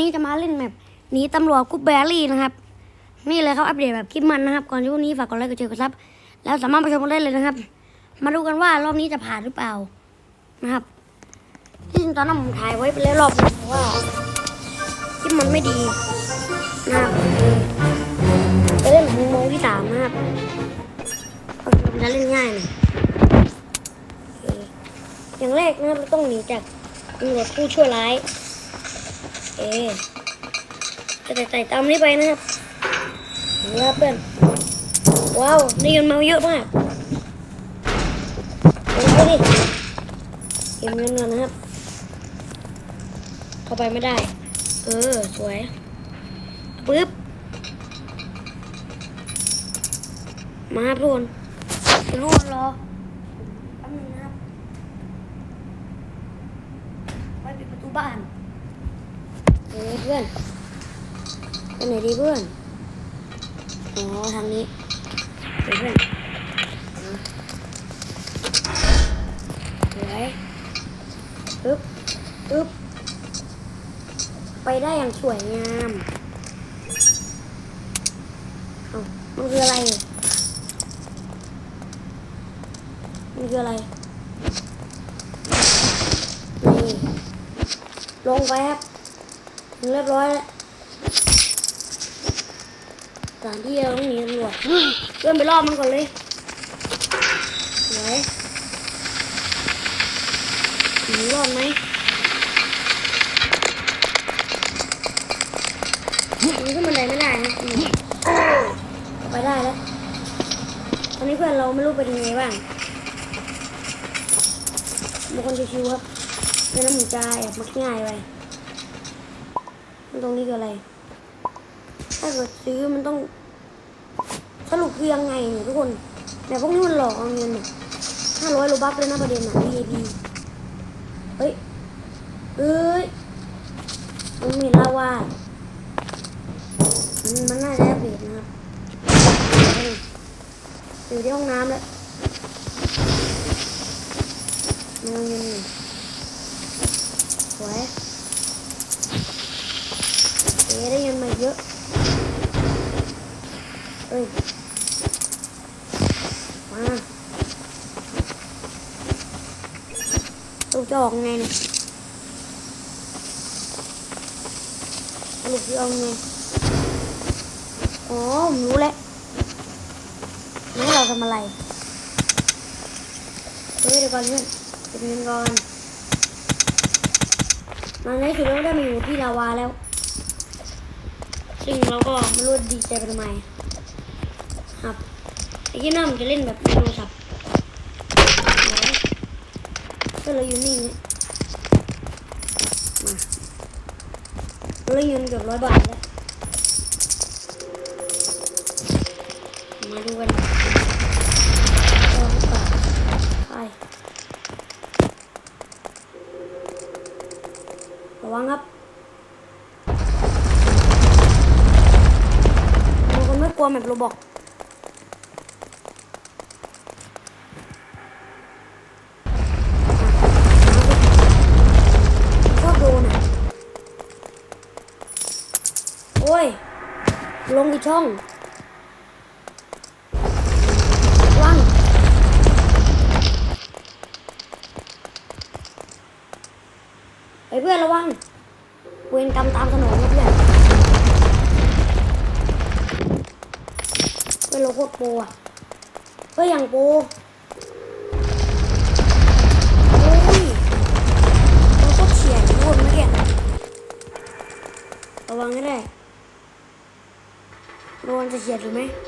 นี้จะมาเล่นแบบหนีตำรวจกุ๊บแบรี่นะครับ นี่เลยครับอัปเดตแบบคลิปมันนะครับ ก่อนที่วันนี้ฝากกดไลค์กดแชร์กดซับแล้วสามารถไปชมกันได้เลยนะครับ มาดูกันว่ารอบนี้จะผ่านหรือเปล่านะครับที่จริงตอนนั้นผมถ่ายไว้ไปแล้วรอบนึงว่าคลิปมันไม่ดีนะครับจะเล่นมุมมองที่สามนะครับก็คือมันจะเล่นง่ายหน่อยอเคอย่างแรกนะครับเราต้องหนีจากตำรวจผู้ชั่วร้าย เอจะใส่ตามนี้ไปนะครับนี่ครับเพื่อนว้าวนี่เงินมาเยอะมากเอาไปดิเก็บเงินก่อนนะครับ เข้าไปไม่ได้ เออ สวยปึ๊บมาครับทุกคนทุกคนรอแป๊บนึงนะครับ ไปปิดประตูบ้าน เฮ้เพื่อนไปไหนดีเพื่อนอ๋อทางนี้เพื่อนสวยปึ๊บปึ๊บไปได้อย่างสวยงามเอามันคืออะไรมันคืออะไรนี่ลงไปครับ เรียบร้อยแล้วสถานที่เราต้องหนีตำรวจเพื่อนไปรอบมันก่อนเลยไหนหนีรอดไหมมันขึ้นบันไดไม่ได้นะไปได้แล้ว ตอนนี้เพื่อนเราไม่รู้เป็นยังไงบ้างบางคนชิวๆครับเป็นน้ำหมูจาแอบมักง่ายไป ตรงนี้คืออะไร ถ้าเกิดซื้อมันต้อง สรุปคือยังไงเนี่ยทุกคนแต่พวกนี้มันหลอกเอาเงินห้าร้อยโลบัคเลยนะประเด็นอะ VIP เฮ้ยเอ้ยมันมีลาวามันมันน่าจะแอบเบียดนะครับอยู่ที่ห้องน้ำแล้วมันเอาเงินหนึ่งสวยเอ๊ะได้ เยอะ เอ้ย มาลูกจะออกไงเนี่ยลูกจะออกไง อ๋อผมรู้แล้วไม่ให้เราทำอะไรเฮ้ยเดี๋ยวก่อนเพื่อนเก็บเงินก่อนมาในที่สุดเราได้มาอยู่ที่ลาวาแล้ว ซึ่งเราก็ไม่รู้ดีใจไปทำไมครับไอ้ที่น้ามันจะเล่นแบบโทรศัพท์ก็เราอยู่นี่เนี่ยมาเราเล่นเงินเกือบร้อยบาทแล้ว ไม่กลัวแบบโรบอกชอบโดนอะโอ้ย ลงอีกช่องว่างไอ้เพื่อนระวังเวรกรรมตามสนองนะเพื่อน เพื่อนเราโคตรโปรอะก็อย่างโปรโอ้ยเราก็เฉียดทุกคนเมื่อกี้ระวังให้ได้ระวังจะเฉียดหรือไม่ไม่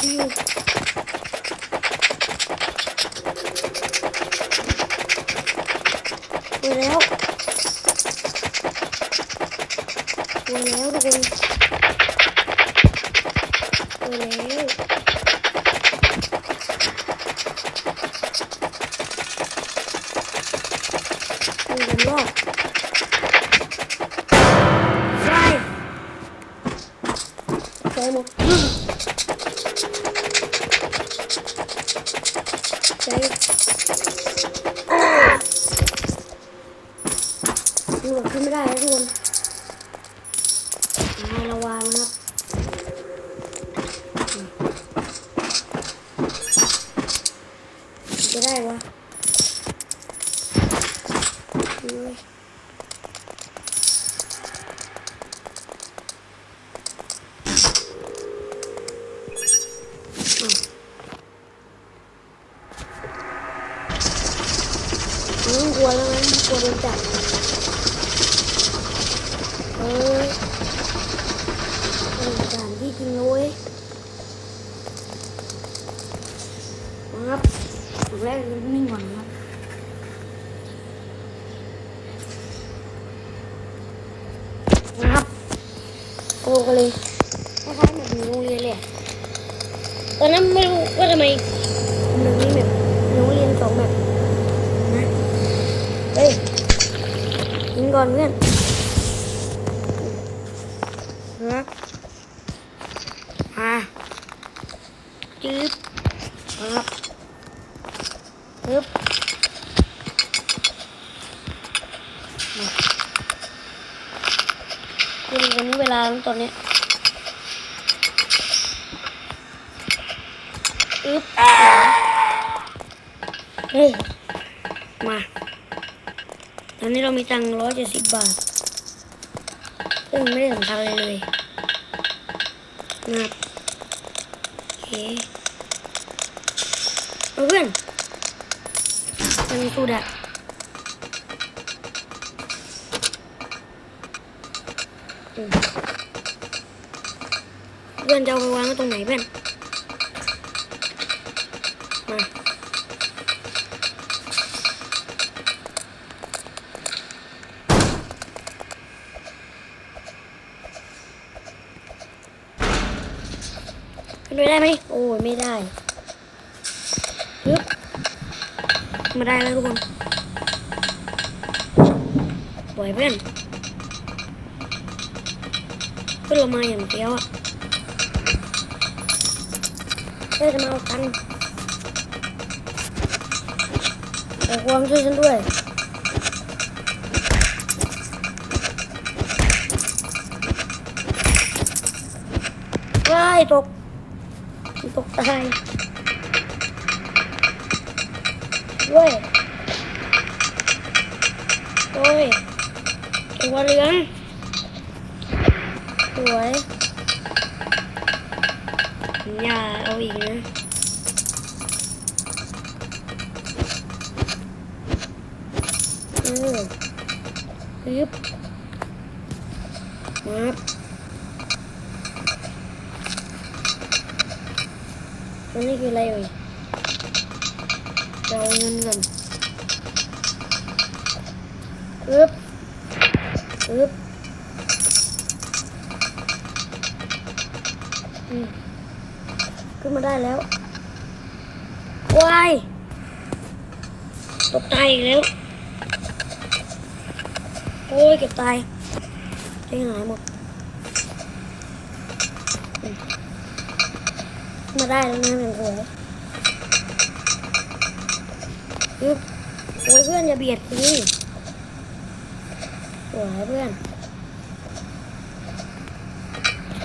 วิทยุวิ หลบขึ้นไม่ได้นะทุกคนอ่าระวังนะครับจะได้วะดูเลยอ้าวไม่ต้องกลัวแล้วนะกลัวโดนจับเอ้ยเป็นสถานที่จ ริงนะเว้ยครับแรกนิ่งก่อนครับครับโอ้กันเลยคล้ายๆแบบอยู่โรงเรียนเลยตอนนั้นไม่รู้ว่าทำไมหนึ่งนี่แบบโรงเรียนสองแบบนะเฮ้ยยิงก่อนเพื่อน จืบครับปึ๊บคือวันนี้เวลาตอนนี้อึ๊บเฮ้ยมา ตอนนี้เรามีตังค์ร้อยเจ็ดสิบบาทซึ่งไม่ได้สำคัญเลยเลยนะครับโอเคเอาเพื่อน สูดอะเพื่อนจะเอาไปวางไว้ตรงไหนเพื่อนมาขึ้นไปได้ไหมโอ้ยไม่ได้ฮึบ มาได้แล้วทุกคนปล่อยเพื่อนเพื่อนเรามาอย่างเดียวอะเพื่อนจะมาเอากันแต่ความช่วยฉันด้วยว้ายตกตกตาย เว้ยโอ้ยตัวเหลือง สวยอย่าเอาอีกนะเออปึ๊บมาอันนี้คืออะไรเอ่ย เราเอาเงินก่อนปึ๊บปึ๊บอืมขึ้นมาได้แล้ววายตกตายอีกแล้ว โอ้ยเกือบตายใจหายหมด มาได้แล้วนะเป็นโห ปึ๊บโอ้ยเพื่อนอย่าเบียดสิสวยเพื่อน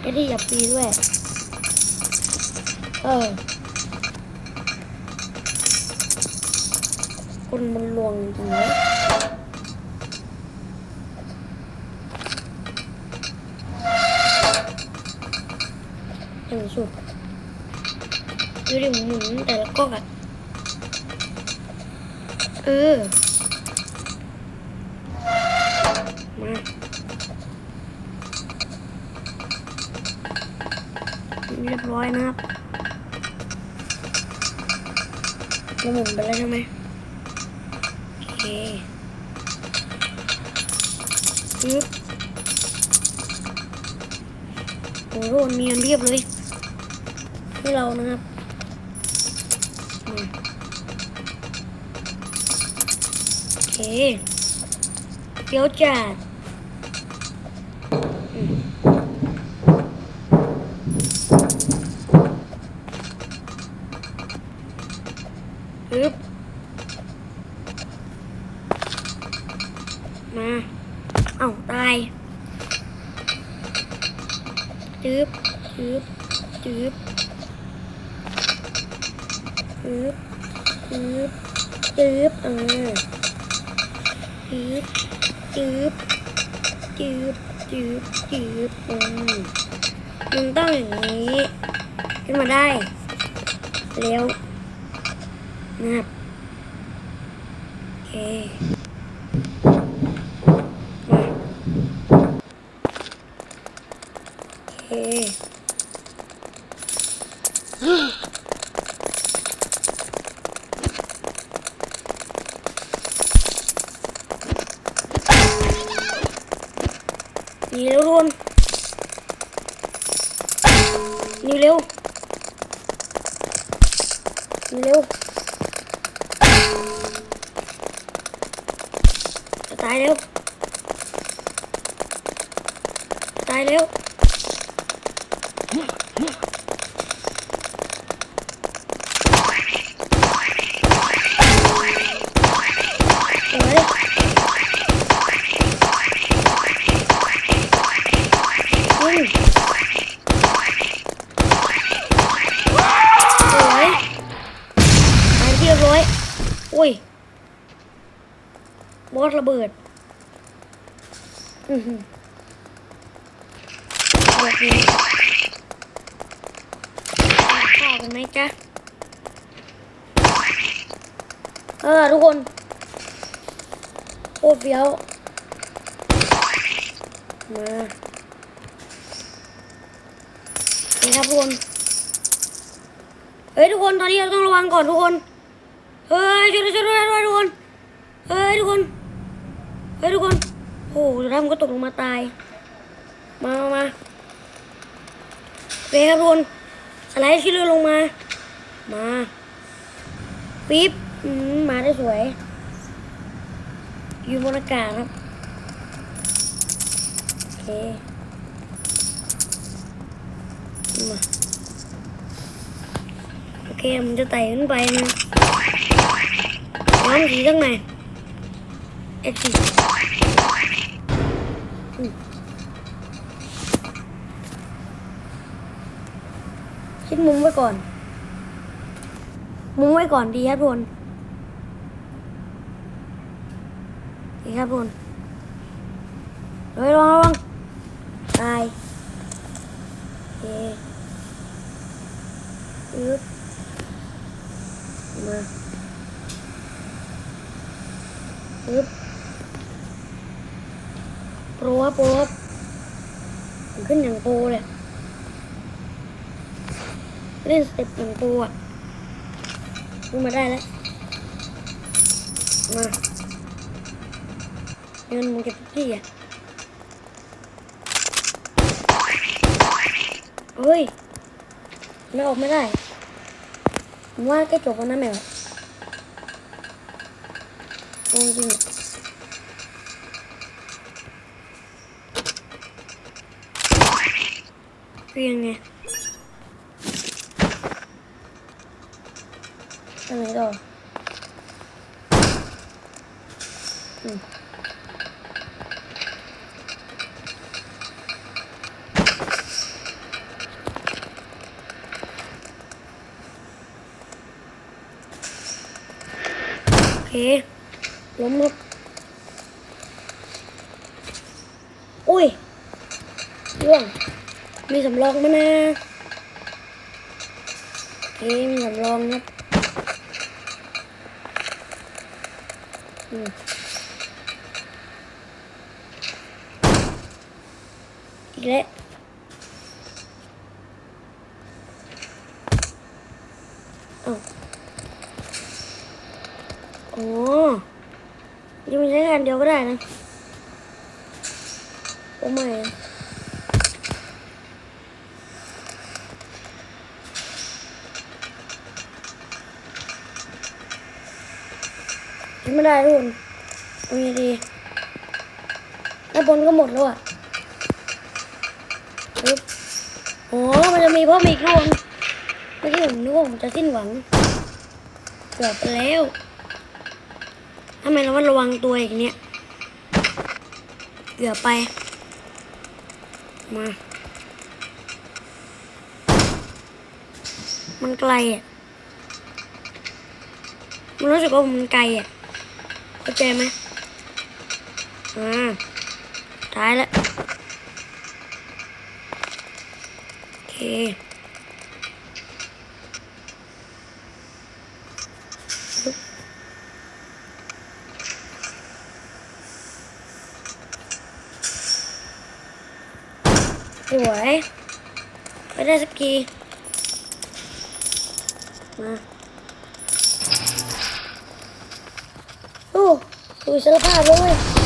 ไอ้ที่อย่าปีด้วย เออ คนมันลวงจริงไหมอย่างสุดดูดิหมุนแต่ละก๊อกอะ เออ มาเรียบร้อยนะครับเราหมุนไปแล้วใช่ไหมโอเคปึ๊บโอ้โหมีอันเรียบเลย ให้เรานะครับ Thế. จึ๊บจึ๊บจึ๊บจึ๊บอืมมันต้องอย่างนี้ ขึ้นมาได้เร็วนะครับโอเค มาโอเคหนีเร็วรวน หนีเร็วหนีเร็วจะตายเร็วตายเร็ว รียบร้อยอุ้ย บอสระเบิดอือหือแบบนี้ข้าวกันไหมจ๊ะเออทุกคนโคตรเฟี้ยวมานี่ครับทุกคนเฮ้ยทุกคนตอนนี้เราต้องระวังก่อนทุกคน เฮ้ยช่วยด้วยช่วยด้วยช่วยด้วยทุกคนเฮ้ยทุกคนเฮ้ยทุกคนโอ้โหสุดท้ามันก็ตกลงมาตาย มามามาโอเคครับทุกคนสไลด์ที่เรือลงมา มาปิ๊บอืมมาได้สวย อยู่บนอากาศครับโอเคมาโอเคมันจะไต่ขึ้นไปนะ น้ำสีตั้งไหนเอ็ดสีอืมคิดมุมไว้ก่อน มุมไว้ก่อนดีครับทุกคนดีครับทุกคนเฮ้ยระวังระวังตายโอเคอึ๊บมาอึ๊บโปรครับโปรผมขึ้นอย่างโปรเลย เล่นสเต็ปอย่างโปรอะขึ้มาได้แล้ว มาเงินมึงเก็บที่อะ เฮ้ยไม่ออกไม่ได้ผมว่าแค่จบวันนั้นแมวเอาจริง ๆเพียงไงทำไมต่ออื มีสำรองไหมนะโอเคมีสำรองครับอืมอีกแล้วอ้าโอ้ยังม่ใช้กันเดียวก็ได้นะ โอ้ไม่อะยัง ไม่ได้ทุกคนเอาไงดีแล้บนก็หมดแล้วอะปึ๊บโอ้มันจะมีเพิ่มอีกลูกเมื่อกี้ผมนึกว่าผมจะสิ้นหวังเกือบไปแล้วทำไมเราว่าระวังตัวอีกเนี่ยเกือบไป มา มันไกลอะมันรู้สึกว่ามันไกลอะ เข้าใจไหมอ่าท้ายแล้วโอเคสวยไปได้สักทีมาโอ้ดูอิ สารภาพเลย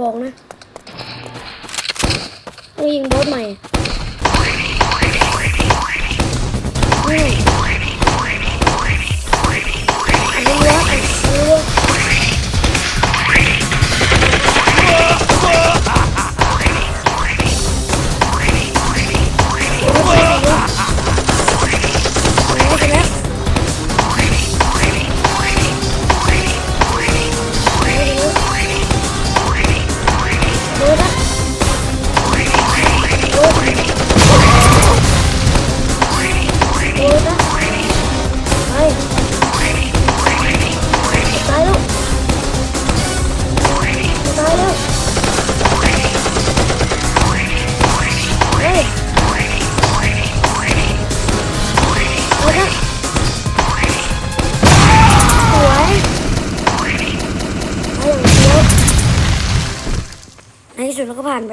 บอกนะต้องยิงบอสใหม่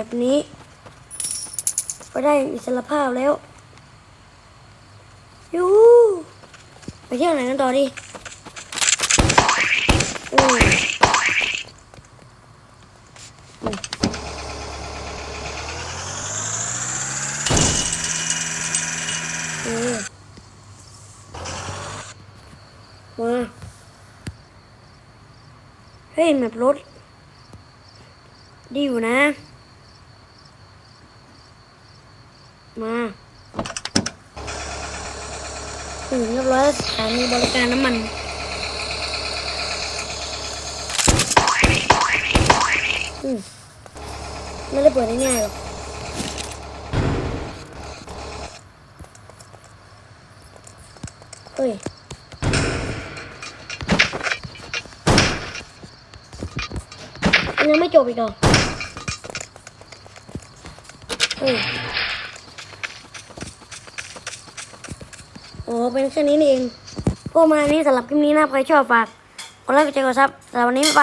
แบบนี้ ก็ได้อิสรภาพแล้วยูไปเที่ยวไหนกันต่อดีอืมอืมอืมมาเฮ้ยแมปรถ ดีอยู่นะ มาถึงเรียบร้อยสถานีบริการน้ำมันอืมไม่ได้เปิดง่ายๆหรอกเฮ้ยมันยังไม่จบอีกเหรอเฮ้ยโอ้ เป็นแค่นี้นี่เองพวกมานี้สำหรับคลิปนี้นะใครชอบฝากกดไลค์กดแชร์กดซับสำหรับวันนี้ไป